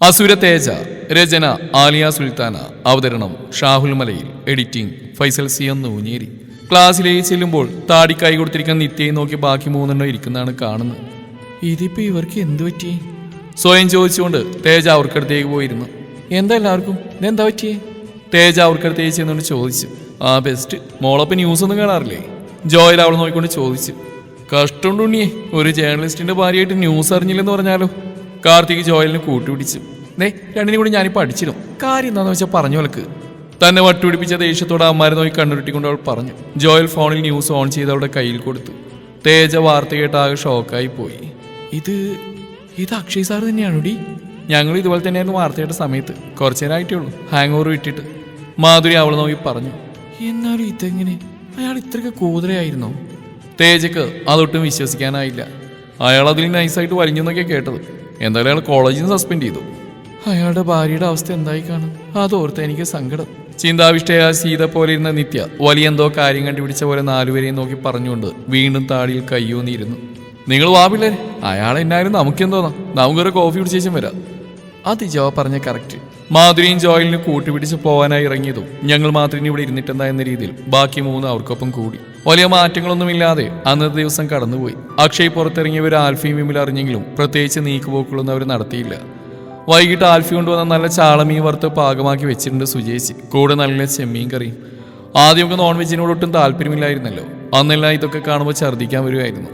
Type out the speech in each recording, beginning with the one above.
അസുര തേജ രചന ആലിയ സുൽത്താന അവതരണം ഷാഹുൽ മലയിൽ എഡിറ്റിംഗ് ഫൈസൽ സി എന്ന് ഊഞ്ഞേരി ക്ലാസ്സിലേക്ക് ചെല്ലുമ്പോൾ താടി കൈ കൊടുത്തിരിക്കുന്ന നിത്യയെ നോക്കി ബാക്കി മൂന്നെണ്ണം ഇരിക്കുന്നതാണ് കാണുന്നത്. ഇതിപ്പോ ഇവർക്ക് എന്തു പറ്റി? സ്വയം ചോദിച്ചുകൊണ്ട് തേജ അവർക്കടുത്തേക്ക് പോയിരുന്നു. എന്താ എല്ലാവർക്കും? ഇതെന്താ പറ്റിയേ? തേജ അവർക്കടുത്തേക്ക് ചെന്നുകൊണ്ട് ചോദിച്ചു. ആ ബെസ്റ്റ് മോളപ്പം ന്യൂസ് ഒന്നും കാണാറില്ലേ? ജോയൽ അവൾ നോക്കിക്കൊണ്ട് ചോദിച്ചു. കഷ്ടമുണ്ടുണ്ണിയേ ഒരു ജേർണലിസ്റ്റിന്റെ ഭാര്യയായിട്ട് ന്യൂസ് അറിഞ്ഞില്ലെന്ന് പറഞ്ഞാലോ? കാർത്തിക് ജോയലിനെ കൂട്ടുപിടിച്ചു. ദേ രണ്ടിനും കൂടി ഞാനിപ്പോൾ അടിച്ചിടും. കാര്യം എന്താണെന്ന് വെച്ചാൽ പറഞ്ഞു നിനക്ക് തന്നെ വട്ടുപിടിപ്പിച്ച ദേഷ്യത്തോടെ അമ്മാരെ നോക്കി കണ്ണുരുട്ടിക്കൊണ്ട് അവൾ പറഞ്ഞു. ജോയൽ ഫോണിൽ ന്യൂസ് ഓൺ ചെയ്ത് അവളുടെ കയ്യിൽ കൊടുത്തു. തേജ വാർത്ത കേട്ട് ആകെ ഷോക്കായി പോയി. ഇത് ഇത് അക്ഷയ് സാർ തന്നെയാണോടി ഞങ്ങൾ ഇതുപോലെ തന്നെയായിരുന്നു വാർത്തയുടെ സമയത്ത്. കുറച്ചു നേരമായിട്ടേ ഉള്ളൂ ഹാങ് ഓവർ വിട്ടിട്ട്. മാധുരി അവൾ നോക്കി പറഞ്ഞു. എന്നാലും ഇതെങ്ങനെ? അയാൾ ഇത്രയ്ക്ക് കൂതറയായിരുന്നോ തേജക്ക് അതൊട്ടും വിശ്വസിക്കാനായില്ല. അയാൾ അതിൽ നൈസായിട്ട് വലിഞ്ഞെന്നൊക്കെ കേട്ടത്. എന്തായാലും അയാൾ കോളേജിൽ നിന്ന് സസ്പെൻഡ് ചെയ്തു. അയാളുടെ ഭാര്യയുടെ അവസ്ഥ എന്തായി കാണും? അതോർത്ത് എനിക്ക് സങ്കടം. ചിന്താവിഷ്ടയായ സീത പോലെ ഇരുന്ന നിത്യ വലിയ എന്തോ കാര്യം കണ്ടുപിടിച്ച പോലെ നാലുപേരെയും നോക്കി പറഞ്ഞുകൊണ്ട് വീണ്ടും താടിയിൽ കയ്യൂന്നിരുന്നു നിങ്ങൾ വാ പിള്ളേരെ. അയാൾ എന്നായാലും നമുക്കെന്തോന്നാ? നമുക്കൊരു കോഫി കുടിച്ച ശേഷം വരാം. അത് ജോ പറഞ്ഞ കറക്റ്റ് മാധുരിയും ജോയലിനും കൂട്ടുപിടിച്ച് പോകാനായി ഇറങ്ങിയതും ഞങ്ങൾ മാത്രം ഇവിടെ ഇരുന്നിട്ടെന്താ എന്ന രീതിയിൽ ബാക്കി മൂന്ന് അവർക്കൊപ്പം കൂടി. വലിയ മാറ്റങ്ങളൊന്നുമില്ലാതെ അന്നത്തെ ദിവസം കടന്നുപോയി. അക്ഷയ് പുറത്തിറങ്ങിയവർ ആൽഫിയും വിമിൽ അറിഞ്ഞെങ്കിലും പ്രത്യേകിച്ച് നീക്കുപോക്കുകളൊന്നും അവർ നടത്തിയില്ല. വൈകിട്ട് ആൽഫി കൊണ്ടുവന്ന നല്ല ചാളമീൻ വറുത്ത് പാകമാക്കി വെച്ചിട്ടുണ്ട് സുജേച്ചി. കൂടെ നല്ല ചെമ്മീൻ കറിയും. ആദ്യമൊക്കെ നോൺ വെജിനോടൊട്ടും താല്പര്യമില്ലായിരുന്നല്ലോ. അന്നെല്ലാം ഇതൊക്കെ കാണുമ്പോൾ ഛർദ്ദിക്കാൻ വരുമായിരുന്നു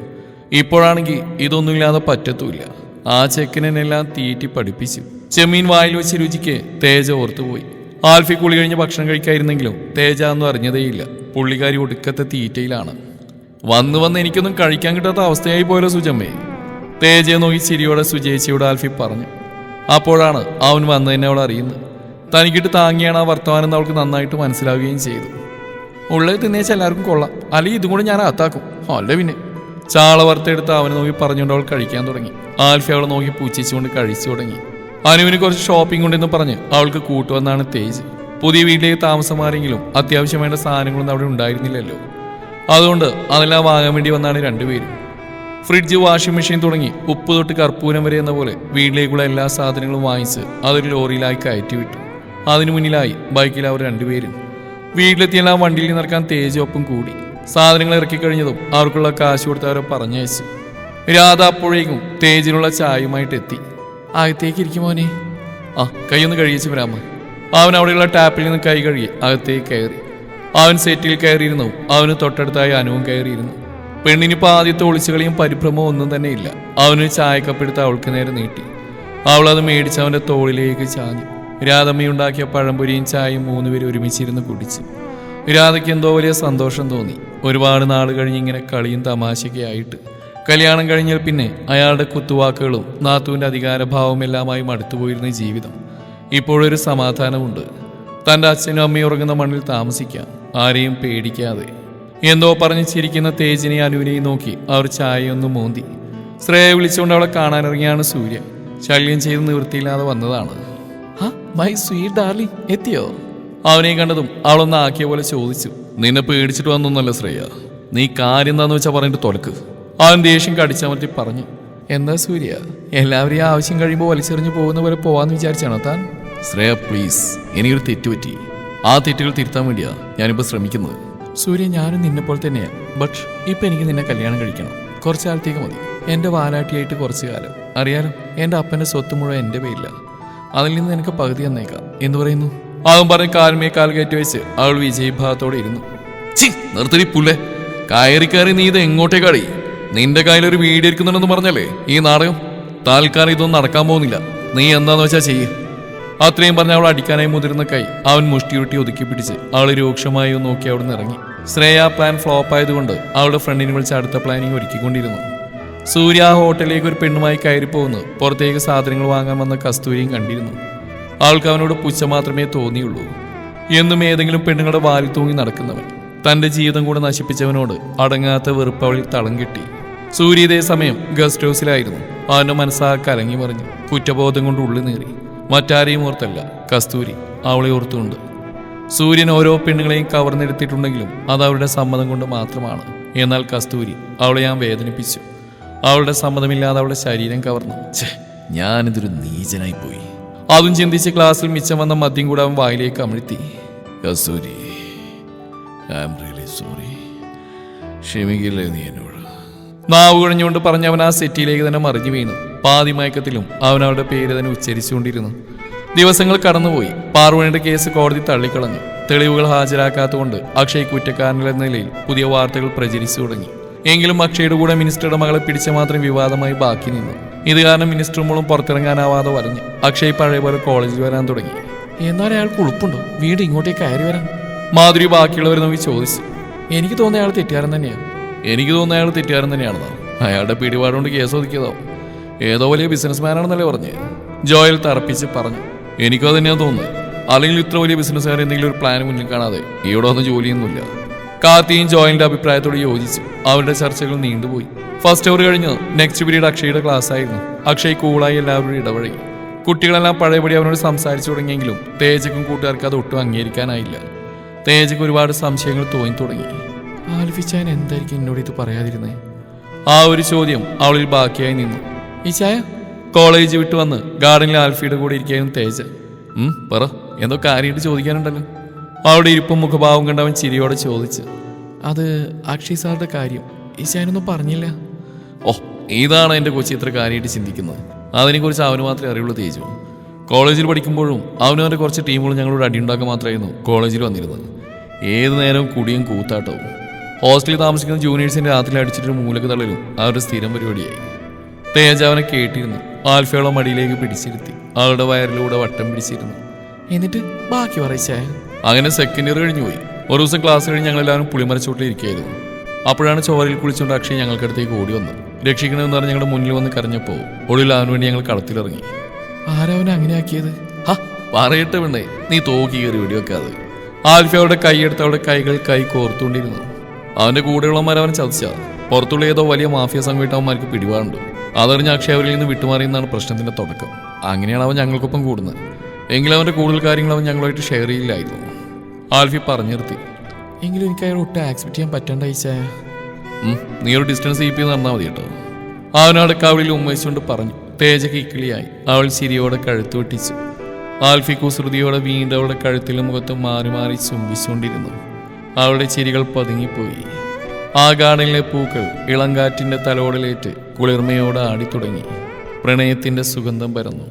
ഇപ്പോഴാണെങ്കിൽ ഇതൊന്നുമില്ലാതെ പറ്റത്തുമില്ല. ആ ചെക്കിനെല്ലാം തീറ്റി പഠിപ്പിച്ചു. ചെമ്മീൻ വായിൽ വെച്ച് രുചിക്ക് തേജ ഓർത്തുപോയി. ആൽഫി കുളി കഴിഞ്ഞ് ഭക്ഷണം കഴിക്കായിരുന്നെങ്കിലും തേജ എന്ന് അറിഞ്ഞതേയില്ല. പുള്ളിക്കാരി ഒടുക്കത്തെ തീറ്റയിലാണ്. വന്നു വന്ന് എനിക്കൊന്നും കഴിക്കാൻ കിട്ടാത്ത അവസ്ഥയായി പോയല്ലോ സുജമ്മേ. തേജയെ നോക്കി ചിരിയോടെ സുജേച്ചിയോട് ആൽഫി പറഞ്ഞു. അപ്പോഴാണ് അവൻ വന്നതിനെ അവൾ അറിയുന്നത്. തനിക്കിട്ട് താങ്ങിയാണ് ആ വർത്തമാനം എന്ന് അവൾക്ക് നന്നായിട്ട് മനസ്സിലാവുകയും ചെയ്തു. ഉള്ളത് തിന്നേച്ച എല്ലാവർക്കും കൊള്ളാം. അല്ലെങ്കിൽ ഇതും കൂടെ ഞാൻ അകത്താക്കും. അല്ല പിന്നെ. ചാള വറുത്തെടുത്ത് അവനെ നോക്കി പറഞ്ഞുകൊണ്ട് അവൾ കഴിക്കാൻ തുടങ്ങി. ആൽഫി അവളെ നോക്കി പൂച്ചിച്ചുകൊണ്ട് കഴിച്ചു തുടങ്ങി. അനുവിന് കുറച്ച് ഷോപ്പിംഗ് ഉണ്ടെന്ന് പറഞ്ഞ് അവൾക്ക് കൂട്ടുവന്നാണ് തേജ്. പുതിയ വീട്ടിലേക്ക് താമസം മാറിയെങ്കിലും അത്യാവശ്യം വേണ്ട സാധനങ്ങളൊന്നും അവിടെ ഉണ്ടായിരുന്നില്ലല്ലോ. അതുകൊണ്ട് അതെല്ലാം വാങ്ങാൻ വേണ്ടി വന്നാണ് രണ്ടുപേരും. ഫ്രിഡ്ജ് വാഷിംഗ് മെഷീൻ തുടങ്ങി ഉപ്പ് തൊട്ട് കർപ്പൂരം വരെ എന്ന പോലെ വീട്ടിലേക്കുള്ള എല്ലാ സാധനങ്ങളും വാങ്ങിച്ച് അതൊരു ലോറിയിലായി കയറ്റി വിട്ടു. അതിനു മുന്നിലായി ബൈക്കിൽ അവർ രണ്ടുപേരും. വീട്ടിലെത്തിയെല്ലാം വണ്ടിയിൽ നിറക്കാൻ തേജ് ഒപ്പം കൂടി. സാധനങ്ങൾ ഇറക്കി കഴിഞ്ഞതും അവർക്കുള്ള കാശ് കൊടുത്ത് അവരെ പറഞ്ഞയച്ചു. രാധ അപ്പോഴേക്കും തേജിനുള്ള ചായയുമായിട്ട് എത്തി. അകത്തേക്ക് ഇരിക്കും മോനെ. ആ കൈയൊന്ന് കഴിയിച്ച് വരാമ? അവൻ അവിടെയുള്ള ടാപ്പിൽ നിന്ന് കൈ കഴുകി അകത്തേക്ക് കയറി. അവൻ സെറ്റിൽ കയറിയിരുന്നു. അവന് തൊട്ടടുത്തായി അനുവും കയറിയിരുന്നു. പെണ്ണിനിപ്പോൾ ആദ്യത്തെ ഒളിച്ചുകളിയും പരിഭ്രമവും ഒന്നും തന്നെ ഇല്ല. അവന് ചായക്കപ്പെടുത്ത് അവൾക്ക് നേരെ നീട്ടി. അവൾ അത് മേടിച്ച് അവന്റെ തോളിലേക്ക് ചാഞ്ഞു. രാധമ്മയുണ്ടാക്കിയ പഴംപൊരിയും ചായയും മൂന്നുപേരും ഒരുമിച്ചിരുന്ന് കുടിച്ചു. രാധയ്ക്ക് എന്തോ വലിയ സന്തോഷം തോന്നി. ഒരുപാട് നാൾ കഴിഞ്ഞ് ഇങ്ങനെ കളിയും തമാശയൊക്കെ ആയിട്ട് കല്യാണം കഴിഞ്ഞാൽ പിന്നെ അയാളുടെ കുത്തുവാക്കുകളും നാത്തുവിന്റെ അധികാരഭാവവും എല്ലാമായി മടുത്തുപോയിരുന്ന ജീവിതം. ഇപ്പോഴൊരു സമാധാനമുണ്ട്. തന്റെ അച്ഛനും അമ്മയും ഉറങ്ങുന്ന മണ്ണിൽ താമസിക്കാം. ആരെയും പേടിക്കാതെ. എന്തോ പറഞ്ഞു ചിരിക്കുന്ന തേജിനെ അനുവിനെയും നോക്കി അവർ ചായയൊന്ന് മോന്തി. ശ്രേയ വിളിച്ചുകൊണ്ട് അവളെ കാണാനിറങ്ങിയാണ് സൂര്യ ശല്യം ചെയ്ത് നിവൃത്തിയില്ലാതെ വന്നതാണ്. മൈ സ്വീറ്റ് ഡാർലി എത്തിയോ? അവനെ കണ്ടതും അവളൊന്ന് ആക്കിയ പോലെ ചോദിച്ചു. നിന്നെ പേടിച്ചിട്ട് വന്നൊന്നല്ല ശ്രേയ. നീ കാര്യം എന്താന്ന് വെച്ചാൽ പറഞ്ഞിട്ട് തൊലക്ക്. അവൻ ദേഷ്യം കടിച്ചമർത്തി പറഞ്ഞു എന്താ സൂര്യ? എല്ലാവരെയും ആവശ്യം കഴിയുമ്പോൾ വലിച്ചെറിഞ്ഞു പോകുന്ന പോലെ പോവാന്ന് വിചാരിച്ചാണോ താൻ? ശ്രേയ പ്ലീസ് എനിക്കൊരു തെറ്റ് പറ്റി. ആ തെറ്റുകൾ തിരുത്താൻ വേണ്ടിയാ ഞാനിപ്പോൾ ശ്രമിക്കുന്നത്. സൂര്യ ഞാനും നിന്നെ പോലെ തന്നെയാ. ബട്ട് ഇപ്പൊ എനിക്ക് നിന്നെ കല്യാണം കഴിക്കണം. കുറച്ച് കാലത്തേക്ക് മതി. എന്റെ വാലാട്ടിയായിട്ട് കുറച്ച് കാലം. അറിയാലോ എന്റെ അപ്പന്റെ സ്വത്ത് മുഴുവൻ എന്റെ പേരില്ല അതിൽ നിന്ന് എനിക്ക് പകുതി തന്നേക്കാം. എന്ന് പറയുന്നു? അവൻ പറഞ്ഞ് കാൽമേ കാൽ കയറ്റി വെച്ച് അവൾ വിജയഭാഗത്തോടെ ഇരുന്നു. ചി നിർത്തടി പുല്ലേ. കയറി കയറി നീ ഇത് എങ്ങോട്ടേക്കാടി നിന്റെ കയ്യിൽ ഒരു വീഡിയോ ഇരിക്കുന്നുണ്ടെന്ന് പറഞ്ഞല്ലേ ഈ നാടകം? താൽക്കാലം ഇതൊന്നും നടക്കാൻ പോകുന്നില്ല. നീ എന്താന്ന് വെച്ചാ ചെയ്യ. അത്രയും പറഞ്ഞ അവൾ അടിക്കാനായി മുതിരുന്ന കൈ അവൻ മുഷ്ടിയുരുട്ടി ഒതുക്കി പിടിച്ച് അവൾ രൂക്ഷമായി നോക്കി അവിടെ നിന്ന് ഇറങ്ങി. ശ്രേയ പ്ലാൻ ഫ്ലോപ്പ് ആയതുകൊണ്ട് അവളുടെ ഫ്രണ്ടിനെ വിളിച്ച് അടുത്ത പ്ലാനിങ് ഒരുക്കിക്കൊണ്ടിരുന്നു. സൂര്യ ആ ഹോട്ടലിലേക്ക് ഒരു പെണ്ണുമായി കയറി പോകുന്നു പുറത്തേക്ക് സാധനങ്ങൾ വാങ്ങാൻ വന്ന കസ്തൂരിയും കണ്ടിരുന്നു. അവൾക്ക് അവനോട് പുച്ഛ മാത്രമേ തോന്നിയുള്ളൂ. എന്നും ഏതെങ്കിലും പെണ്ണുങ്ങളുടെ വാലിൽ തൂങ്ങി നടക്കുന്നവൻ. തന്റെ ജീവിതം കൂടെ നശിപ്പിച്ചവനോട് അടങ്ങാത്ത വെറുപ്പ് അവളിൽ തളം കിട്ടി. സൂര്യ ഇതേ സമയം ഗസ്റ്റ് ഹൗസിലായിരുന്നു. അവന്റെ മനസ്സാ കലങ്ങി മറിഞ്ഞു. കുറ്റബോധം കൊണ്ട് ഉള്ളു നേറി. മറ്റാരെയും ഓർത്തല്ല. കസ്തൂരി അവളെ ഓർത്തുകൊണ്ട്. സൂര്യൻ ഓരോ പെണ്ണുങ്ങളെയും കവർന്നെടുത്തിട്ടുണ്ടെങ്കിലും അത് അവരുടെ സമ്മതം കൊണ്ട് മാത്രമാണ്. എന്നാൽ കസ്തൂരി അവളെ ഞാൻ വേദനിപ്പിച്ചു. അവളുടെ സമ്മതമില്ലാതെ അവളുടെ ശരീരം കവർന്നു. ഞാനിതൊരു നീചനായി പോയി. അതും ചിന്തിച്ച് ക്ലാസ്സിൽ മിച്ചം വന്ന മദ്യം കൂടെ അവൻ വായിലേക്ക് അമിഴ്ത്തി. Kasturi I am really sorry. ക്ഷമിക്കില്ലേ നീ എന്നോട്? നാവ് കുഴഞ്ഞുകൊണ്ട് പറഞ്ഞ് അവൻ ആ സെറ്റിയിലേക്ക് തന്നെ മറിഞ്ഞു വീണു. പാതി മയക്കത്തിലും അവൻ അവരുടെ പേര് തന്നെ ഉച്ചരിച്ചുകൊണ്ടിരുന്നു. ദിവസങ്ങൾ കടന്നുപോയി. പാർവണിയുടെ കേസ് കോടതി തള്ളിക്കളഞ്ഞു. തെളിവുകൾ ഹാജരാക്കാത്തതുകൊണ്ട് അക്ഷയ് കുറ്റക്കാരനെന്ന നിലയിൽ പുതിയ വാർത്തകൾ പ്രചരിച്ചു തുടങ്ങി. എങ്കിലും അക്ഷയുടെ കൂടെ മിനിസ്റ്ററുടെ മകളെ പിടിച്ച മാത്രം വിവാദമായി ബാക്കി നിന്നു. ഇത് കാരണം മിനിസ്റ്റർ മോളും പുറത്തിറങ്ങാനാവാതെ വരഞ്ഞു അക്ഷയ് പഴയപോലെ കോളേജിൽ വരാൻ തുടങ്ങി. എന്നാൽ അയാൾക്ക് ഉളുപ്പുണ്ടോ വീട് ഇങ്ങോട്ടേക്ക് കയറി വരാൻ. മാധുരി ബാക്കിയുള്ളവർ നോക്കി ചോദിച്ചു. എനിക്ക് തോന്നിയ അയാൾ തെറ്റുകാരൻ തന്നെയാണ് എനിക്ക് തോന്നുന്ന അയാൾ തെറ്റുകാരൻ തന്നെയാണെന്ന്. അയാളുടെ പിടിപാടുകൊണ്ട് കേസ് ഒതുക്കിയതാവും. ഏതോ വലിയ ബിസിനസ്മാനാണെന്നല്ലേ പറഞ്ഞ്. ജോയൽ തറപ്പിച്ച് പറഞ്ഞു. എനിക്കും അത് തന്നെയാണ് തോന്നുന്നത്. അല്ലെങ്കിൽ ഇത്ര വലിയ ബിസിനസ്സുകാർ എന്തെങ്കിലും ഒരു പ്ലാൻ മുന്നിൽ കാണാതെ ഇവിടെ ഒന്നും ജോലിയൊന്നുമില്ല. കാർത്തിയും ജോയലിന്റെ അഭിപ്രായത്തോട് യോജിച്ചു അവരുടെ ചർച്ചകൾ നീണ്ടുപോയി. ഫസ്റ്റ് അവർ കഴിഞ്ഞ് നെക്സ്റ്റ് പീരീഡ് അക്ഷയുടെ ക്ലാസ് ആയിരുന്നു. അക്ഷയ് കൂളായി എല്ലാവരും ഇടപഴകി. കുട്ടികളെല്ലാം പഴയപടി അവനോട് സംസാരിച്ചു തുടങ്ങിയെങ്കിലും തേജക്കും കൂട്ടുകാർക്ക് അത് ഒട്ടും അംഗീകരിക്കാനായില്ല. തേജക്ക് ഒരുപാട് സംശയങ്ങൾ തോന്നി തുടങ്ങി. ആൽഫിച്ചാൻ എന്തായിരിക്കും എന്നോട് ഇത് പറയാതിരുന്നേ? ആ ഒരു ചോദ്യം അവളിൽ ബാക്കിയായി നിന്നു. ഈ ചായ? കോളേജ് വിട്ട് വന്ന് ഗാർഡനിൽ ആൽഫിയുടെ കൂടെ ഇരിക്കായിരുന്നു തേജ. ഉം പറ എന്തോ കാര്യമായിട്ട് ചോദിക്കാനുണ്ടല്ലോ? അവളുടെ ഇരിപ്പും മുഖഭാവം കണ്ടവൻ ചിരിയോടെ ചോദിച്ച്. അത് അക്ഷയ് സാറിന്റെ കാര്യം. ഈ ചായനൊന്നും പറഞ്ഞില്ല. ഓ ഇതാണ് എന്റെ കൊച്ചി ഇത്ര കാര്യമായിട്ട് ചിന്തിക്കുന്നത്. അതിനെക്കുറിച്ച് അവന് മാത്രമേ അറിയുള്ളൂ തേജു. കോളേജിൽ പഠിക്കുമ്പോഴും അവനും അവന്റെ കുറച്ച് ടീമുകൾ ഞങ്ങളോട് അടിയുണ്ടാക്കാൻ മാത്രമായിരുന്നു കോളേജിൽ വന്നിരുന്നത്. ഏത് നേരവും കുടിയും കൂത്താട്ടവും. ഹോസ്റ്റലിൽ താമസിക്കുന്ന ജൂനിയേഴ്സിന്റെ രാത്രി അടിച്ചിട്ട് മൂലക്ക് തള്ളലും അവരുടെ സ്ഥിരം പരിപാടിയായി. തേജ അവനെ കേട്ടിരുന്നു. ആൽഫയോളെ മടിയിലേക്ക് പിടിച്ചിരുത്തി. അവളുടെ വയറിലൂടെ വട്ടം പിടിച്ചിരുന്നു. എന്നിട്ട് ബാക്കി പറയിച്ചേ? അങ്ങനെ സെക്കൻഡ് ഇയർ കഴിഞ്ഞു പോയി. ഒരു ദിവസം ക്ലാസ് കഴിഞ്ഞ് ഞങ്ങൾ എല്ലാവരും ഇരിക്കുകയായിരുന്നു. അപ്പോഴാണ് ചോരയിൽ കുളിച്ചുകൊണ്ട് അക്ഷയ് ഞങ്ങൾക്കടുത്തേക്ക് ഓടി വന്നത്. രക്ഷിക്കണമെന്ന് പറഞ്ഞ് ഞങ്ങളുടെ മുന്നിൽ വന്ന് കരഞ്ഞപ്പോൾ ഒടുവിൽ അവന് വേണ്ടി ഞങ്ങൾ കളത്തിലിറങ്ങി. ആരവനെ അങ്ങനെ ആക്കിയത്? ഹാ പറയട്ടെ പെണ്ണേ. നീ തോക്കി കയറി വെടിവെക്കാതെ. ആൽഫ അവരുടെ കൈയെടുത്ത് അവിടെ കൈകൾ കൈ കോർത്തുകൊണ്ടിരുന്നു. അവന്റെ കൂടെയുള്ളവന്മാർ അവനെ ചതിച്ച. പുറത്തുള്ള ഏതോ വലിയ മാഫിയ സംഘട്ടവന്മാർക്ക് പിടിപാടുണ്ട്. അതറിഞ്ഞ അക്ഷയ അവരിൽ നിന്ന് വിട്ടുമാറിയെന്നാണ് പ്രശ്നത്തിന്റെ തുടക്കം. അങ്ങനെയാണ് അവൻ ഞങ്ങൾക്കൊപ്പം കൂടുന്നത്. എങ്കിലും അവന്റെ കൂടുതൽ കാര്യങ്ങൾ അവൻ ഞങ്ങളുമായിട്ട് ഷെയർ ചെയ്യില്ലായിരുന്നു. ആൽഫി പറഞ്ഞു നിർത്തി. എങ്കിലും എനിക്ക് അയാൾ ഒട്ടും ആക്സെപ്റ്റ് ചെയ്യാൻ പറ്റണ്ട അയച്ചാ നീ ഒരു ഡിസ്റ്റൻസ് കീപ്പ് ചെയ്ത് നടന്നാൽ മതി കേട്ടോ. അവനവിടെ കവിളിൽ ഉമ്മയിച്ചുകൊണ്ട് പറഞ്ഞു. തേജ കിക്കിളിയായി. അവൾ ചിരിയോടെ കഴുത്ത് വെട്ടിച്ചു. ആൽഫി കുസൃതിയോടെ വീണ്ടും അവളുടെ കഴുത്തിലും മുഖത്തും മാറി മാറി ചുംബിച്ചുകൊണ്ടിരുന്നു. അവളുടെ ചിരികൾ പതുങ്ങിപ്പോയി. ആ ഗാർഡനിലെ പൂക്കൾ ഇളങ്കാറ്റിന്റെ തലോടലേറ്റ് കുളിർമയോടെ ആടിത്തുടങ്ങി. പ്രണയത്തിന്റെ സുഗന്ധം പരന്നു.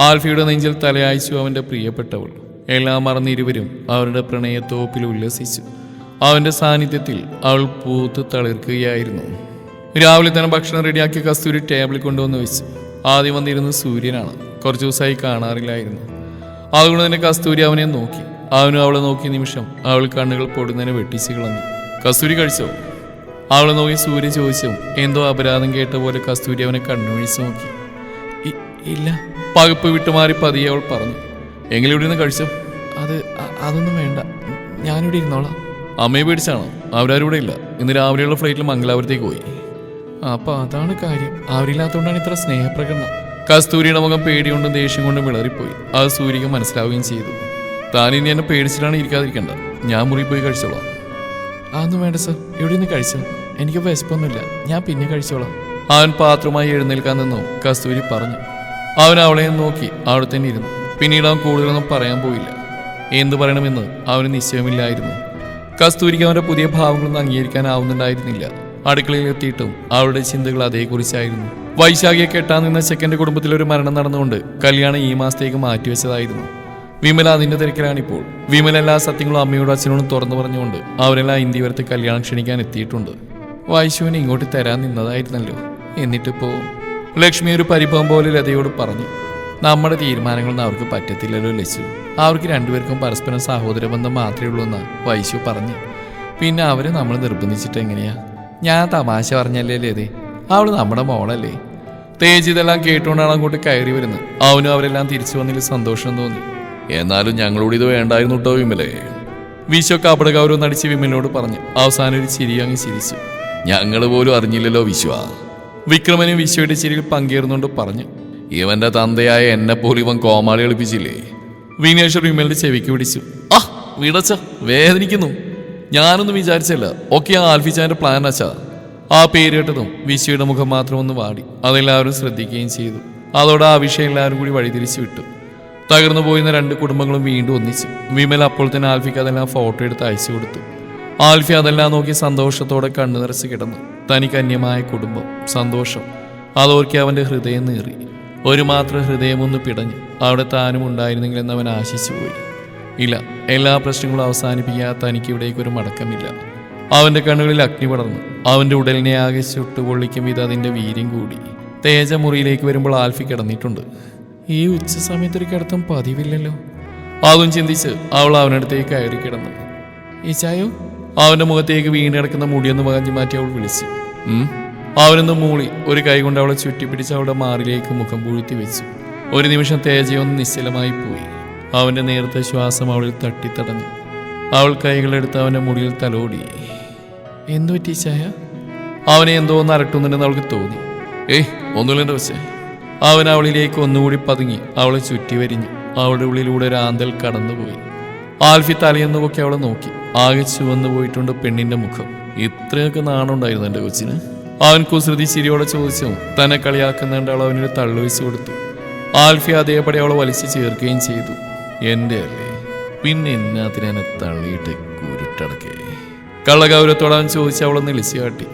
ആൽഫിയുടെ നെഞ്ചിൽ തലയായിച്ചു അവന്റെ പ്രിയപ്പെട്ടവൾ. എല്ലാം മറന്നിരുവരും അവരുടെ പ്രണയത്തോപ്പിൽ ഉല്ലസിച്ചു. അവന്റെ സാന്നിധ്യത്തിൽ അവൾ പൂത്ത് തളിർക്കുകയായിരുന്നു. രാവിലെ തന്നെ ഭക്ഷണം റെഡിയാക്കി കസ്തൂരി ടേബിളിൽ കൊണ്ടുവന്ന് വെച്ചു. ആദ്യം വന്നിരുന്നത് സൂര്യനാണ്. കുറച്ച് ദിവസമായി കാണാറില്ലായിരുന്നു. അതുകൊണ്ട് തന്നെ കസ്തൂരി അവനെ നോക്കി. അവനും അവളെ നോക്കിയ നിമിഷം അവൾ കണ്ണുകൾ പൊടുന്നതിനെ വെട്ടിച്ച് കളഞ്ഞു. കസ്തൂരി കഴിച്ചോ? അവളെ നോക്കി സൂര്യ ചോദിച്ചു. എന്തോ അപരാധം കേട്ട പോലെ കസ്തൂരി അവനെ കണ്ണുവീഴ്ച നോക്കി. ഇല്ല. പകപ്പ് വിട്ടുമാറി പതിയെ അവൾ പറഞ്ഞു. എങ്കിലും ഇവിടെ നിന്ന് കഴിച്ചോ? അത് അതൊന്നും വേണ്ട. ഞാനിവിടെ ഇരുന്നോളാം. അമ്മയെ പേടിച്ചാണോ? അവരാരും ഇവിടെ ഇല്ല. ഇന്ന് രാവിലെയുള്ള ഫ്ലൈറ്റിൽ മംഗലാപുരത്തേക്ക് പോയി. അപ്പൊ അതാണ് കാര്യം. അവരില്ലാത്തതുകൊണ്ടാണ് ഇത്ര സ്നേഹപ്രകടനം. കസ്തൂരിയുടെ മുഖം പേടികൊണ്ടും ദേഷ്യം കൊണ്ടും വിളറിപ്പോയി. അത് സൂര്യക്ക് മനസ്സിലാവുകയും ചെയ്തു. താൻ ഇനി എന്നെ പേടിച്ചിട്ടാണ് ഇരിക്കാതിരിക്കേണ്ട ഞാൻ മുറി പോയി കഴിച്ചോളാം. അതൊന്നും വേണ്ട സർ. ഇവിടെ നിന്ന് കഴിച്ചോ എനിക്ക് വിശപ്പൊന്നുമില്ല. ഞാൻ പിന്നെ കഴിച്ചോളാം. അവൻ പാത്രമായി എഴുന്നേൽക്കാൻ നിന്നു. കസ്തൂരി പറഞ്ഞു. അവൻ അവളെ നോക്കി അവിടെ തന്നെ ഇരുന്നു. പിന്നീട് അവൻ കൂടുതലൊന്നും പറയാൻ പോയില്ല. എന്തു പറയണമെന്ന് അവന് നിശ്ചയമില്ലായിരുന്നു. കസ്തൂരിക്ക് അവന്റെ പുതിയ ഭാവങ്ങളൊന്നും അംഗീകരിക്കാനാവുന്നുണ്ടായിരുന്നില്ല. അടുക്കളയിൽ എത്തിയിട്ടും അവളുടെ ചിന്തകൾ അതേക്കുറിച്ചായിരുന്നു. വൈശാഖിയെ കെട്ടാൻ നിന്ന സെക്കൻഡ് കുടുംബത്തിൽ ഒരു മരണം നടന്നുകൊണ്ട് കല്യാണം ഈ മാസത്തേക്ക് മാറ്റിവെച്ചതായിരുന്നു. വിമല അതിന്റെ തിരക്കിലാണിപ്പോൾ വിമല എല്ലാ സത്യങ്ങളും അമ്മയോടും അച്ഛനോടും തുറന്നു പറഞ്ഞുകൊണ്ട് അവരെല്ലാം ഇന്ത്യ വരത്തെ കല്യാണം ക്ഷണിക്കാൻ എത്തിയിട്ടുണ്ട്. വൈശുവിനെ ഇങ്ങോട്ട് തരാൻ നിന്നതായിരുന്നല്ലോ. എന്നിട്ടിപ്പോ ലക്ഷ്മി ഒരു പരിഭവം പോലെ ലതയോട് പറഞ്ഞു നമ്മുടെ തീരുമാനങ്ങളൊന്നും അവർക്ക് പറ്റത്തില്ലല്ലോ ലച്ചു. അവർക്ക് രണ്ടുപേർക്കും പരസ്പരം സഹോദര ബന്ധം മാത്രമേ ഉള്ളൂ എന്ന് വൈശു പറഞ്ഞു. പിന്നെ അവരെ നമ്മൾ നിർബന്ധിച്ചിട്ട് എങ്ങനെയാ? ഞാൻ തമാശ പറഞ്ഞല്ലേ ലതേ? അവൾ നമ്മുടെ മോളല്ലേ? തേജ് ഇതെല്ലാം കേട്ടുകൊണ്ടാണ് അങ്ങോട്ട് കയറി വരുന്നത്. അവനും അവരെല്ലാം തിരിച്ചു വന്നതിൽ സന്തോഷം തോന്നി. എന്നാലും ഞങ്ങളോട് ഇത് വേണ്ടായിരുന്നു കേട്ടോ വിമലേ. വിശ്വ കപട ഗൗരവം നടിച്ച് വിമലിനോട് പറഞ്ഞു അവസാനം ഒരു ചിരി അങ്ങ് ചിരിച്ചു. ഞങ്ങൾ പോലും അറിഞ്ഞില്ലല്ലോ വിശ്വ. വിക്രമനും വിശ്വയുടെ ചിരിയിൽ പങ്കേറുന്നുകൊണ്ട് പറഞ്ഞു. ഇവന്റെ തന്തയായ എന്നെ പോലും ഇവൻ കോമാളി എളുപ്പിച്ചില്ലേ വിനേശ്വർ വിമലിന്റെ ചെവിക്ക് പിടിച്ചു. ആ വിടച്ച വേദനിക്കുന്നു. ഞാനൊന്നും വിചാരിച്ചല്ല. ഒക്കെ ആ ആൽഫിച്ചാന്റെ പ്ലാൻ അച്ഛാ ആ പേര് കേട്ടതും വിശ്വയുടെ മുഖം മാത്രം ഒന്ന് വാടി. അതെല്ലാവരും ശ്രദ്ധിക്കുകയും ചെയ്തു. അതോടെ ആ വിഷയം എല്ലാവരും കൂടി വഴിതിരിച്ചു വിട്ടു. തകർന്നു പോയിരുന്ന രണ്ട് കുടുംബങ്ങളും വീണ്ടും ഒന്നിച്ചു. വിമൽ അപ്പോൾ തന്നെ ആൽഫിക്ക് അതെല്ലാം ഫോട്ടോ എടുത്ത് അയച്ചു കൊടുത്തു. ആൽഫി അതെല്ലാം നോക്കി സന്തോഷത്തോടെ കണ്ണു നിറച്ച് കിടന്നു. തനിക്ക് അന്യമായ കുടുംബം സന്തോഷം. അതോർക്കി അവന്റെ ഹൃദയം നേറി. ഒരു മാത്രം ഹൃദയമൊന്ന് പിടഞ്ഞു. അവിടെ താനും ഉണ്ടായിരുന്നെങ്കിൽ എന്ന് അവൻ ആശിച്ചു പോയി. ഇല്ല എല്ലാ പ്രശ്നങ്ങളും അവസാനിപ്പിക്കാൻ തനിക്ക് ഇവിടേക്കൊരു മടക്കമില്ല. അവന്റെ കണ്ണുകളിൽ അഗ്നി പടർന്നു. അവന്റെ ഉടലിനെ ആകെ ചുട്ടുപൊള്ളിക്കും ഇത് അതിന്റെ വീര്യം കൂടി. തേജമുറിയിലേക്ക് വരുമ്പോൾ ആൽഫി കിടന്നിട്ടുണ്ട്. ഈ ഉച്ച സമയത്ത് ഒരു കിടത്തം പതിവില്ലല്ലോ. അതും ചിന്തിച്ച് അവൾ അവനടുത്തേക്ക് കയറി കിടന്നു. ഈച്ചായോ അവന്റെ മുഖത്തേക്ക് വീണ് കിടക്കുന്ന മുടിയൊന്ന് വകഞ്ഞു മാറ്റി അവൾ വിളിച്ചു. അവനൊന്ന് മൂളി ഒരു കൈ കൊണ്ട് അവളെ ചുറ്റിപ്പിടിച്ച് അവളുടെ മാറിലേക്ക് മുഖം പൂഴ്ത്തി വെച്ചു. ഒരു നിമിഷം തേജയൊന്ന് നിശ്ചലമായി പോയി. അവന്റെ നേരത്തെ ശ്വാസം അവളിൽ തട്ടിത്തടഞ്ഞു. അവൾ കൈകളെടുത്ത് അവന്റെ മുടിയിൽ തലോടി. എന്തു പറ്റി ചായ അവനെ എന്തോ ഒന്ന് അരട്ടുന്നുണ്ടെന്ന് അവൾക്ക് തോന്നി. ഏയ് ഒന്നുമില്ലെന്റെ പക്ഷേ അവൻ അവളിലേക്ക് ഒന്നുകൂടി പതുങ്ങി അവളെ ചുറ്റി വരിഞ്ഞു. അവളുടെ ഉള്ളിലൂടെ ഒരു ആന്തൽ കടന്നുപോയി. ആൽഫി തലയെന്ന് പൊക്കി അവളെ നോക്കി. ആകെ ചുവന്നു പോയിട്ടുണ്ട് പെണ്ണിന്റെ മുഖം. ഇത്രയൊക്കെ നാണുണ്ടായിരുന്നു എന്റെ കൊച്ചിന്? അവൻ കുസൃതി ചിരിയോടെ ചോദിച്ചു. തന്നെ കളിയാക്കുന്നുണ്ട് അവൾ അവനൊരു തള്ളുവെച്ച് കൊടുത്തു. ആൽഫി അതേപടി അവളെ വലിച്ചു ചേർക്കുകയും ചെയ്തു. എന്റെ അല്ലേ? പിന്നെ എന്നാത്തിനെ തള്ളിയിട്ട് കുരുട്ടടക്കേ? കള്ളഗൗരവത്തോടെ അവൻ ചോദിച്ച് അവളെ നിളിച്ചു കാട്ടി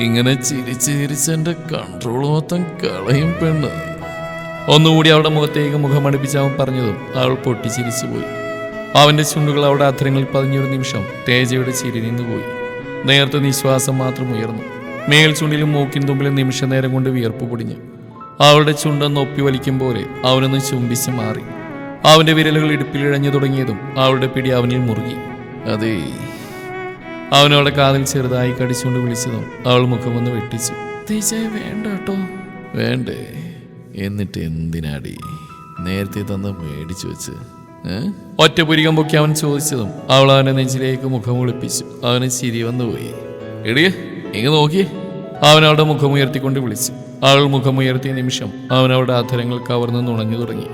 ഇങ്ങനെ ചിരിച്ച് ചിരിച്ച് എന്റെ കൺട്രോൾ മൊത്തം കളയും പെണ്ണ്. ഒന്നുകൂടി അവളുടെ മുഖത്തേക്ക് മുഖം മുഖമടുപ്പിച്ച് അവൻ പറഞ്ഞതും അവൾ പൊട്ടിച്ചിരിച്ചു പോയി. അവന്റെ ചുണ്ടുകൾ അവളുടെ അധരങ്ങളിൽ പതിഞ്ഞൊരു നിമിഷം തേജയുടെ ചിരി നിന്നുപോയി. നേരത്തെ നിശ്വാസം മാത്രം ഉയർന്നു. മേൽ ചുണ്ടിലും മൂക്കിൻ തുമ്പിലും നിമിഷ നേരം കൊണ്ട് വിയർപ്പ് പൊടിഞ്ഞു. അവളുടെ ചുണ്ടൊന്ന് ഒപ്പി വലിക്കും പോലെ അവനൊന്ന് ചുംബിച്ച് മാറി. അവന്റെ വിരലുകൾ ഇടുപ്പിലിഴഞ്ഞു തുടങ്ങിയതും അവളുടെ പിടി അവനിൽ മുറുകി. അതേ. അവനവളുടെ കാതിൽ ചെറുതായി കടിച്ചുകൊണ്ട് വിളിച്ചതും അവൾ മുഖമൊന്ന് വെട്ടിച്ചു. തേജായ വേണ്ട കേട്ടോ വേണ്ടേ? എന്നിട്ട് എന്തിനാടി? നേരത്തെ തന്ന മേടിച്ചു വെച്ച്. ഒറ്റ പുരികം പൊക്കി അവൻ ചോദിച്ചതും അവൾ അവനെ നെഞ്ചിലേക്ക് മുഖം ഒളിപ്പിച്ചു. അവന് ചിരി വന്നുപോയി. എടിയ ഇങ്ങ് നോക്കി. അവൻ അവളുടെ മുഖം ഉയർത്തിക്കൊണ്ട് വിളിച്ചു. അവൾ മുഖം ഉയർത്തിയ നിമിഷം അവൻ അവളുടെ അധരങ്ങൾ കവർന്ന് നുണഞ്ഞു തുടങ്ങി.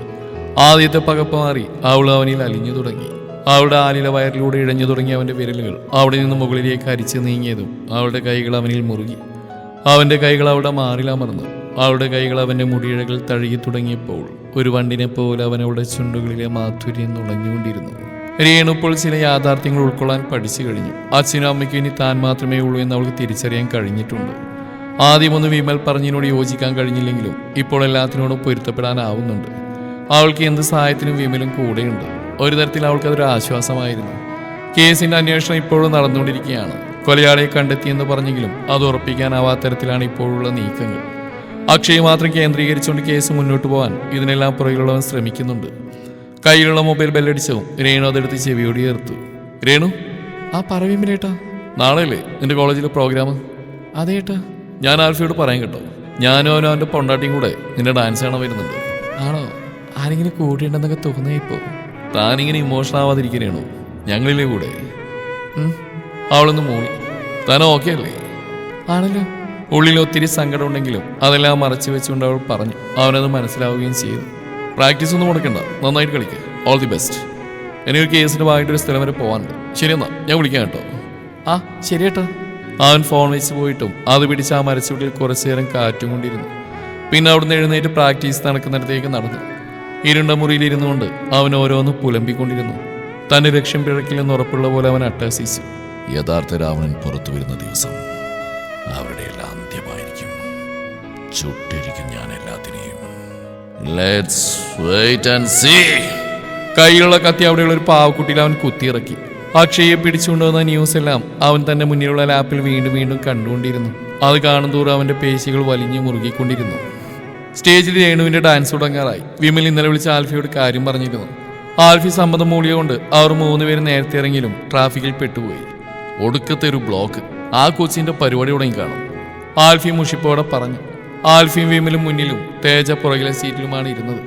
ആദ്യത്തെ പകപ്പ് മാറി അവൾ അവനിൽ അലിഞ്ഞു തുടങ്ങി. അവളുടെ ആലില വയറിലൂടെ ഇഴഞ്ഞു തുടങ്ങിയ അവന്റെ വിരലുകൾ അവിടെ നിന്ന് മുകളിലേക്ക് അരിച്ചു നീങ്ങിയതും അവളുടെ കൈകൾ അവനിൽ മുറുകി. അവന്റെ കൈകൾ അവളുടെ മാറിലമർന്നു അവളുടെ കൈകൾ അവന്റെ മുടിയിഴകൾ തഴുകി തുടങ്ങിയപ്പോൾ ഒരു വണ്ടിനെ പോലെ അവൻ അവളുടെ ചുണ്ടുകളിലെ മാധുര്യം നുണഞ്ഞുകൊണ്ടിരുന്നു. രേണുപ്പോൾ ചില യാഥാർത്ഥ്യങ്ങൾ ഉൾക്കൊള്ളാൻ പഠിച്ചു കഴിഞ്ഞു. അച്ഛനും അമ്മയ്ക്കും ഇനി താൻ മാത്രമേ ഉള്ളൂ എന്ന് അവൾക്ക് തിരിച്ചറിയാൻ കഴിഞ്ഞിട്ടുണ്ട്. ആദ്യമൊന്ന് വിമൽ പറഞ്ഞതിനോട് യോജിക്കാൻ കഴിഞ്ഞില്ലെങ്കിലും ഇപ്പോൾ എല്ലാത്തിനോടും പൊരുത്തപ്പെടാനാവുന്നുണ്ട്. അവൾക്ക് എന്ത് സഹായത്തിനും വിമലും കൂടെയുണ്ട്. ഒരു തരത്തിൽ അവൾക്ക് അതൊരു ആശ്വാസമായിരുന്നു. കേസിന്റെ അന്വേഷണം ഇപ്പോഴും നടന്നുകൊണ്ടിരിക്കുകയാണ്. കൊലയാളിയെ കണ്ടെത്തിയെന്ന് പറഞ്ഞെങ്കിലും അത് ഉറപ്പിക്കാനാവാത്ത തരത്തിലാണ് ഇപ്പോഴുള്ള നീക്കങ്ങൾ. അക്ഷയ് മാത്രം കേന്ദ്രീകരിച്ചുകൊണ്ട് കേസ് മുന്നോട്ട് പോകാൻ ഇതിനെല്ലാം പുറകിലുള്ളവൻ ശ്രമിക്കുന്നുണ്ട്. കയ്യിലുള്ള മൊബൈൽ ബെല്ലടിച്ചവും രേണു അതെടുത്ത് ചെവിയോട് ചേർത്തു. രേണു? ആ പറവീമ്പിലേട്ടാ നാളെയല്ലേ നിന്റെ കോളേജിലെ പ്രോഗ്രാം? അതെ ഏട്ടാ. ഞാൻ ആൽഫിയോട് പറയാൻ കേട്ടോ. ഞാനും അവനും അവന്റെ പൊണ്ടാട്ടിയും കൂടെ നിന്റെ ഡാൻസ് കാണാൻ വരുന്നുണ്ട് ആണോ? ആരെങ്കിലും കൂടിയുണ്ടെന്നൊക്കെ തോന്നിയ ഇപ്പോ. താനിങ്ങനെ ഇമോഷണൽ ആവാതിരിക്കണേണോ. ഞങ്ങളിലെ കൂടെ. അവളൊന്ന് മൂളി. താൻ ഓക്കെ അല്ലേ? ആണല്ലോ. ഉള്ളിൽ ഒത്തിരി സങ്കടം ഉണ്ടെങ്കിലും അതെല്ലാം മറച്ചു വെച്ചുകൊണ്ട് അവൾ പറഞ്ഞു. അവനത് മനസ്സിലാവുകയും ചെയ്തു. പ്രാക്ടീസ് ഒന്നും മുടക്കണ്ട. നന്നായിട്ട് കളിക്കുക ഓൾ ദി ബെസ്റ്റ് എനിക്ക് കേസിന്റെ ഭാഗമായിട്ട് ഒരു സ്ഥലം വരെ പോകാനുണ്ട് ശരി എന്നാ ഞാൻ വിളിക്കാം കേട്ടോ. ആ ശരി കേട്ടോ അവൻ ഫോൺ വെച്ച് പോയിട്ടും അത് പിടിച്ച് ആ മരച്ചുവട്ടിൽ കുറച്ചു നേരം കാറ്റും കൊണ്ടിരുന്നു. പിന്നെ അവിടുന്ന് എഴുന്നേറ്റ് പ്രാക്ടീസ് നടക്കുന്നിടത്തേക്ക് നടന്നു. ഇരുണ്ട മുറിയിൽ ഇരുന്നുകൊണ്ട് അവൻ ഓരോന്ന് പുലമ്പിക്കൊണ്ടിരുന്നു. തന്റെ ലക്ഷ്യം പിഴക്കില്ലെന്ന് ഉറപ്പുള്ള പോലെ അവൻ അട്ടാസിച്ചു യഥാർത്ഥ രാവണൻ പുറത്തു വരുന്ന ദിവസം അവരുടെ എല്ലാം അന്ത്യമായിരിക്കും. ചുട്ടിരിക്കും ഞാൻ എല്ലാത്തിനെയും. ലെറ്റ്സ് വെയിറ്റ് ആൻഡ് സീ കത്തി അവിടെയുള്ള ഒരു പാവക്കുട്ടിയിൽ അവൻ കുത്തിയിറക്കി. അക്ഷയെ പിടിച്ചുകൊണ്ടുവന്ന ന്യൂസ് എല്ലാം അവൻ തന്റെ മുന്നിലുള്ള ലാപ്പിൽ വീണ്ടും വീണ്ടും കണ്ടുകൊണ്ടിരുന്നു. അത് കാണുന്തോറും അവന്റെ പേശികൾ വലിഞ്ഞു മുറുകിക്കൊണ്ടിരുന്നു. സ്റ്റേജിൽ രേണുവിന്റെ ഡാൻസ് തുടങ്ങാറായി. വിമൽ ഇന്നലെ വിളിച്ച ആൽഫിയോട് കാര്യം പറഞ്ഞിരുന്നു. ആൽഫി സമ്മതം മൂളിയുകൊണ്ട് അവർ മൂന്നുപേര് നേരത്തെ ഇറങ്ങിയും ട്രാഫിക്കിൽ പെട്ടുപോയി. ഒടുക്കത്തെ ഒരു ബ്ലോക്ക്. ആ കൊച്ചിന്റെ പരിപാടി തുടങ്ങി കാണും. ആൽഫി മുഷിപ്പോടെ പറഞ്ഞു. ആൽഫിയും വിമലും മുന്നിലും തേജ പുറകിലെ സീറ്റിലുമാണ് ഇരുന്നത്.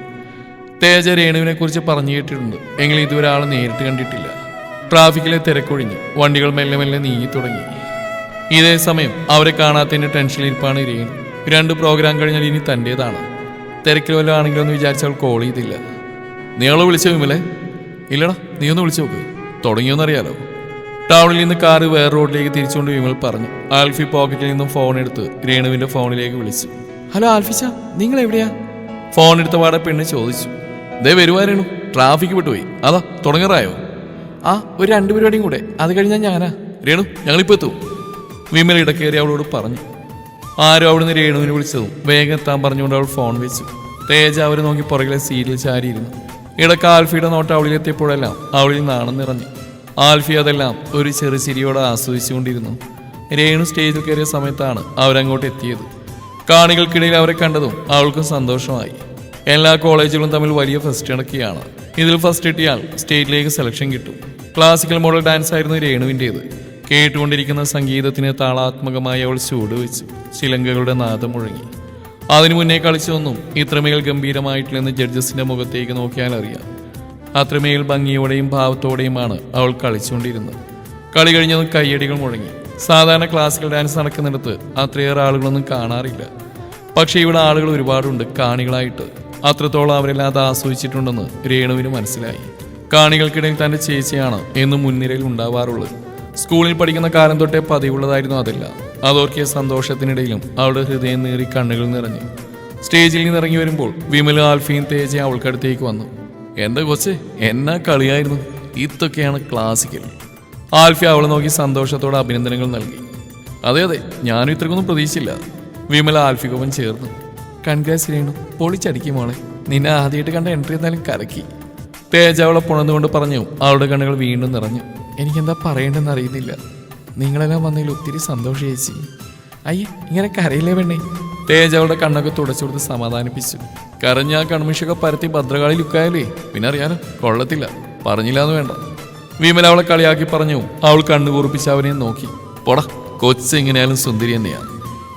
തേജ രേണുവിനെ കുറിച്ച് പറഞ്ഞു കേട്ടിട്ടുണ്ട്. എങ്കിലും ഇതുവരെ ആളെ നേരിട്ട് കണ്ടിട്ടില്ല. ട്രാഫിക്കിലെ തിരക്കൊഴിഞ്ഞ് വണ്ടികൾ മെല്ലെ മെല്ലെ നീങ്ങി തുടങ്ങി. ഇതേ സമയം അവരെ കാണാത്തതിന്റെ ടെൻഷനിലിരിപ്പാണ് രേണു. രണ്ട് പ്രോഗ്രാം കഴിഞ്ഞാൽ ഇനി തന്റെതാണ്. തിരക്കിൽ വല്ലതും ആണെങ്കിലോ എന്ന് കോൾ ചെയ്തില്ല. നീളെ വിളിച്ചോ വിമലെ? ഇല്ലടാ നീ ഒന്ന് വിളിച്ചു നോക്ക്. തുടങ്ങിയോന്നറിയാലോ. ടൗണിൽ നിന്ന് കാറ് വേറെ റോഡിലേക്ക് തിരിച്ചുകൊണ്ട് വിമൽ പറഞ്ഞു. ആൽഫി പോക്കറ്റിൽ നിന്നും ഫോൺ എടുത്ത് രേണുവിന്റെ ഫോണിലേക്ക് വിളിച്ചു. ഹലോ ആൽഫിച്ച നിങ്ങൾ എവിടെയാ ഫോൺ എടുത്ത പാടെ പെണ്ണ് ചോദിച്ചു. ദേ വരുവായിരുന്നു ട്രാഫിക് വിട്ടുപോയി. അതാ തുടങ്ങാറായോ? ആ ഒരു രണ്ട് പരിപാടിയും കൂടെ. അത് കഴിഞ്ഞാൽ ഞാനാ. രേണു ഞങ്ങളിപ്പോ എത്തും. വിമൽ ഇടക്കേറി അവളോട് പറഞ്ഞു. ആരും അവിടുന്ന് രേണുവിനെ വിളിച്ചതും വേഗം എത്താൻ പറഞ്ഞുകൊണ്ട് അവൾ ഫോൺ വെച്ചു. തേജ അവരെ നോക്കി പുറകിലെ സീരിയൽ ചാരിയിരുന്നു. ഇടയ്ക്ക് ആൽഫിയുടെ നോട്ട് അവളിലെത്തിയപ്പോഴെല്ലാം അവളിൽ നാണം നിറഞ്ഞു. ആൽഫി അതെല്ലാം ഒരു ചെറു ചിരിയോടെ ആസ്വദിച്ചുകൊണ്ടിരുന്നു. രേണു സ്റ്റേജിൽ കയറിയ സമയത്താണ് അവരങ്ങോട്ട് എത്തിയത്. കാണികൾക്കിടയിൽ അവരെ കണ്ടതും അവൾക്കും സന്തോഷമായി. എല്ലാ കോളേജുകളും തമ്മിൽ വലിയ ഫസ്റ്റ് ഇണക്കിയാണ് ഇതിൽ ഫസ്റ്റ് കിട്ടിയാൽ സ്റ്റേറ്റിലേക്ക് സെലക്ഷൻ കിട്ടും. ക്ലാസിക്കൽ മോഡൽ ഡാൻസ് ആയിരുന്നു രേണുവിന്റേത്. കേട്ടുകൊണ്ടിരിക്കുന്ന സംഗീതത്തിന് താളാത്മകമായി അവൾ ചൂടുവെച്ചു. ശിലങ്കകളുടെ നാദം മുഴങ്ങി. അതിനു മുന്നേ കളിച്ചൊന്നും ഇത്രമേൽ ഗംഭീരമായിട്ടില്ലെന്ന് ജഡ്ജസിന്റെ മുഖത്തേക്ക് നോക്കിയാൽ അറിയാം. അത്രമേൽ ഭംഗിയോടെയും ഭാവത്തോടെയുമാണ് അവൾ കളിച്ചുകൊണ്ടിരുന്നത്. കളി കഴിഞ്ഞതും കയ്യടികൾ മുഴങ്ങി. സാധാരണ ക്ലാസിക്കൽ ഡാൻസ് നടക്കുന്നിടത്ത് അത്രയേറെ ആളുകളൊന്നും കാണാറില്ല. പക്ഷേ ഇവിടെ ആളുകൾ ഒരുപാടുണ്ട് കാണികളായിട്ട്. അത്രത്തോളം അവരെല്ലാം അത് ആസ്വദിച്ചിട്ടുണ്ടെന്ന് രേണുവിന് മനസ്സിലായി. കാണികൾക്കിടയിൽ തന്റെ ചേച്ചിയാണ് എന്നും മുൻനിരയിൽ ഉണ്ടാവാറുള്ളത്. സ്കൂളിൽ പഠിക്കുന്ന കാലം തൊട്ടേ പതിവുള്ളതായിരുന്നു അതല്ല. അതോർക്കിയ സന്തോഷത്തിനിടയിലും അവളുടെ ഹൃദയം നേറി കണ്ണുകൾ നിറഞ്ഞു. സ്റ്റേജിൽ നിന്ന് ഇറങ്ങി വരുമ്പോൾ വിമല ആൽഫിയും തേജ അവൾക്കടുത്തേക്ക് വന്നു. എന്റെ കൊച്ചെ? എന്നാ കളിയായിരുന്നു? ഇതൊക്കെയാണ് ക്ലാസിക്കൽ ആൽഫി അവളെ നോക്കി സന്തോഷത്തോടെ അഭിനന്ദനങ്ങൾ നൽകി. അതെ അതെ ഞാനും ഇത്രക്കൊന്നും പ്രതീക്ഷിച്ചില്ല. വിമല ആൽഫിക്കൊപ്പം ചേർന്നു. കൺഗ്രാസ് രേണു. പൊളിച്ചടിക്കും മോളെ. നിന്നെ ആദ്യമായിട്ട് കണ്ട എൻട്രി എന്നാലും കലക്കി. തേജ അവളെ പുണർന്നുകൊണ്ട് പറഞ്ഞു അവളുടെ കണ്ണുകൾ വീണ്ടും നിറഞ്ഞു. എനിക്കെന്താ പറയേണ്ടെന്ന് അറിയുന്നില്ല. നിങ്ങളെല്ലാം വന്നതിൽ ഒത്തിരി സന്തോഷം ചേച്ചി. അയ്യേ ഇങ്ങനെ കരയില്ലേ പെണ്ണേ? തേജ അവളുടെ കണ്ണൊക്കെ തുടച്ചു കൊടുത്ത് സമാധാനിപ്പിച്ചു. കരഞ്ഞ ആ കൺമിഷൊക്കെ പരത്തി ഭദ്രകാളി ലുക്കായാലേ പിന്നെ അറിയാലോ കൊള്ളത്തില്ല. പറഞ്ഞില്ല എന്ന് വേണ്ട. വിമല അവളെ കളിയാക്കി പറഞ്ഞു അവൾ കണ്ണു കുറിപ്പിച്ച് അവനെ നോക്കി. പൊട കൊച്ച് ഇങ്ങനെയാലും സുന്ദരി തന്നെയാണ്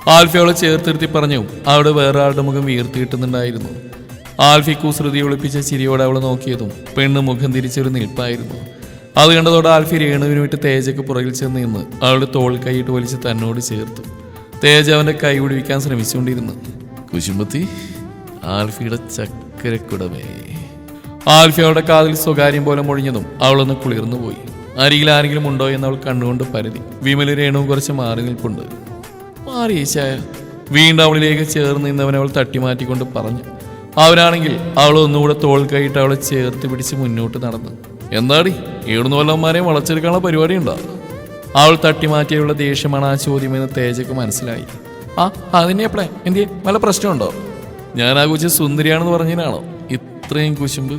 ആൽഫി അവളെ ചേർത്തിരുത്തി പറഞ്ഞു അവിടെ വേറെ ആളുടെ മുഖം വീർത്തി കിട്ടുന്നുണ്ടായിരുന്നു. ആൽഫി ശ്രുതി ഒളിപ്പിച്ച ചിരിയോടെ അവൾ നോക്കിയതും പെണ്ണ് മുഖം തിരിച്ചൊരു നിൽപ്പായിരുന്നു. അത് കണ്ടതോടെ ആൽഫി രേണുവിന് വിട്ട് തേജയ്ക്ക് പുറകിൽ ചെന്ന് നിന്ന് അവളുടെ തോൾ കൈയിട്ട് വലിച്ച് തന്നോട് ചേർത്തു. തേജ അവന്റെ കൈ ഒടിവിക്കാൻ ശ്രമിച്ചുകൊണ്ടിരുന്നു. കുശുമ്പത്തി ആൽഫിയുടെ ചക്കരക്കുടമേ. ആൽഫി അവളുടെ കാതിൽ സ്വകാര്യം പോലെ മൊഴിഞ്ഞതും അവളൊന്ന് കുളിർന്നു പോയി. അരികിൽ ആരെങ്കിലും ഉണ്ടോ എന്ന് അവൾ കണ്ണുകൊണ്ട് പരതി. വിമല രേണുവും കുറച്ച് മാറി നിൽപ്പുണ്ട്. മാറി ഈശായ. വീണ്ടും അവളിലേക്ക് ചേർന്ന് നിന്നവനെ അവൾ തട്ടിമാറ്റിക്കൊണ്ട് പറഞ്ഞു. അവനാണെങ്കിൽ അവൾ ഒന്നുകൂടെ തോൾ കൈയിട്ട് അവളെ ചേർത്ത് പിടിച്ച് മുന്നോട്ട് നടന്നു. എന്താടി? ഇവിടുന്ന് വല്ലവന്മാരെയും വളച്ചെടുക്കാനുള്ള പരിപാടി ഉണ്ടോ അവൾ തട്ടിമാറ്റിയുള്ള ദേഷ്യമാണ് ആ ചോദ്യമെന്ന് തേജക്ക് മനസ്സിലായി. ആ അതിനെ എപ്പോഴേ എന്തിയെ? വല്ല പ്രശ്നമുണ്ടോ? ഞാൻ ആ കൊച്ചു സുന്ദരിയാണെന്ന് പറഞ്ഞതിനാണോ? ഇത്രയും കുശുമ്പ്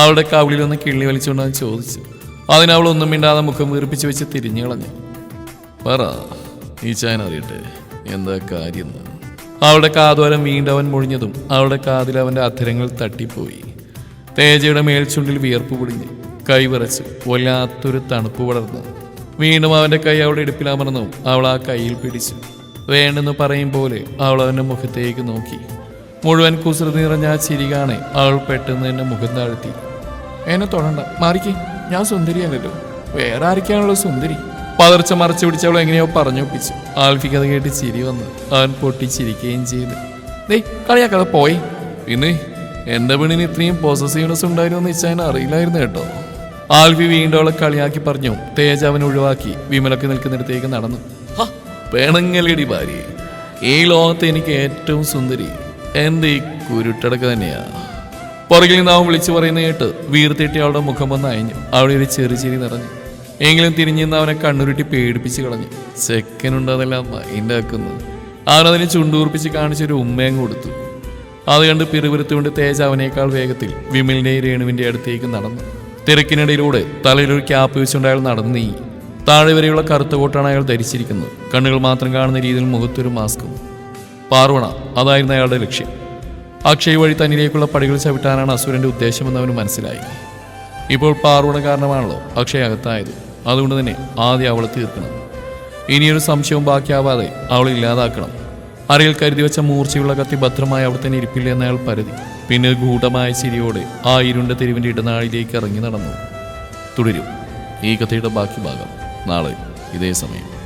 അവളുടെ കവിളിൽ ഒന്ന് കിള്ളി വലിച്ചുകൊണ്ട് ഞാൻ ചോദിച്ചു അതിനവൾ ഒന്നും മിണ്ടാതെ മുഖം വീർപ്പിച്ച് വെച്ച് തിരിഞ്ഞു കളഞ്ഞു പറ ഈ ചാൻ അറിയട്ടെ എന്താ കാര്യം. അവളുടെ കാതോരം വീണ്ടവൻ മുഴിഞ്ഞതും അവളുടെ കാതിൽ അവന്റെ അധരങ്ങൾ തട്ടിപ്പോയി. തേജയുടെ മേൽച്ചുണ്ടിൽ വിയർപ്പ് പൊടിഞ്ഞ് കൈ വിറച്ചു വല്ലാത്തൊരു തണുപ്പ് വളർന്നു. വീണ്ടും അവന്റെ കൈ അവളുടെ ഇടുപ്പിലമർന്നു അവൾ ആ കയ്യിൽ പിടിച്ചു. വേണ്ടെന്ന് പറയും പോലെ അവൾ അവന്റെ മുഖത്തേക്ക് നോക്കി. മുഴുവൻ കുസൃതി നിറഞ്ഞ ആ ചിരി കാണെ അവൾ പെട്ടെന്ന് എന്നെ മുഖം താഴ്ത്തി. എന്നെ തൊടണ്ട. മാറിക്കേ. ഞാൻ സുന്ദരിയല്ലല്ലോ. വേറെ ആരൊക്കെയാണല്ലോ സുന്ദരി? പതർച്ച മറച്ചു പിടിച്ച് അവൾ എങ്ങനെയോ പറഞ്ഞൊപ്പിച്ചു. ആൽഫിക്ക് അത് കേട്ട് ചിരി വന്നു. അവൻ പൊട്ടിച്ചിരിക്കുകയും ചെയ്തു. ദേ കളിയാക്കാതെ പോയി. പിന്നെ എന്റെ പെണ്ണിന് ഇത്രയും പോസസീവ്നെസ് ഉണ്ടായിരുന്നു എന്ന് വെച്ചാൽ അറിയില്ലായിരുന്നു കേട്ടോ. ആൽഫി വീണ്ടും അവളെ കളിയാക്കി പറഞ്ഞു. തേജ അവൻ ഒഴിവാക്കി. വിമലക്ക് നിൽക്കുന്നിടത്തേക്ക് നടന്നു. "ഹ, പെണങ്ങലടി ഭാര്യ. ഈ ലോകത്ത് എനിക്ക് ഏറ്റവും സുന്ദരി. എന്റെ ഈ കുരുട്ടടക്ക് തന്നെയാ. പുറകിൽ നിന്ന് അവൻ വിളിച്ചു പറയുന്ന കേട്ട് വീർത്തിട്ടി അവളുടെ മുഖം വന്ന് അയഞ്ഞു. അവിടെ ഒരു ചെറു ചിരി നിറഞ്ഞു. എങ്കിലും തിരിഞ്ഞു അവനെ കണ്ണുരുട്ടി പേടിപ്പിച്ച് കളഞ്ഞു. സെക്കനുണ്ട് അതെല്ലാം മൈൻഡ് ആക്കുന്നു അവനതിനെ ചുണ്ടൂർപ്പിച്ച് കാണിച്ചൊരു ഉമ്മയും കൊടുത്തു. അത് കണ്ട് പിറുപിറുത്തുകൊണ്ട് തേജ അവനേക്കാൾ വേഗത്തിൽ വിമലിന്റെയും രേണുവിന്റെ അടുത്തേക്ക് നടന്നു. തിരക്കിനിടയിലൂടെ തലയിൽ ഒരു ക്യാപ്പ് വെച്ചുകൊണ്ട് അയാൾ നടന്നു നീങ്ങി. താഴെ വരെയുള്ള കറുത്ത കോട്ടാണ് അയാൾ ധരിച്ചിരിക്കുന്നത്. കണ്ണുകൾ മാത്രം കാണുന്ന രീതിയിൽ മുഖത്തൊരു മാസ്കും. പാർവണ അതായിരുന്നു അയാളുടെ ലക്ഷ്യം. അക്ഷയ് വഴി തന്നിലേക്കുള്ള പടികൾ ചവിട്ടാനാണ് അസുരന്റെ ഉദ്ദേശമെന്ന് അവന് മനസ്സിലായി. ഇപ്പോൾ പാർവണ കാരണമാണല്ലോ അക്ഷയ അകത്തായത് അതുകൊണ്ട് തന്നെ ആദ്യം അവളെ തീർക്കണം. ഇനിയൊരു സംശയവും ബാക്കിയാവാതെ അവളെ ഇല്ലാതാക്കണം. അരയിൽ കരുതി വെച്ച മൂർച്ചയുള്ള കത്തി ഭദ്രമായി അവിടെ തന്നെ ഇരിപ്പില്ല എന്ന് അയാൾ പരതി. പിന്നെ ഗൂഢമായ ചിരിയോടെ ആ ഇരുണ്ട തെരുവിന്റെ ഇടനാഴിലേക്ക് ഇറങ്ങി നടന്നു. തുടരും. ഈ കഥയുടെ ബാക്കി ഭാഗം നാളെ ഇതേ സമയം.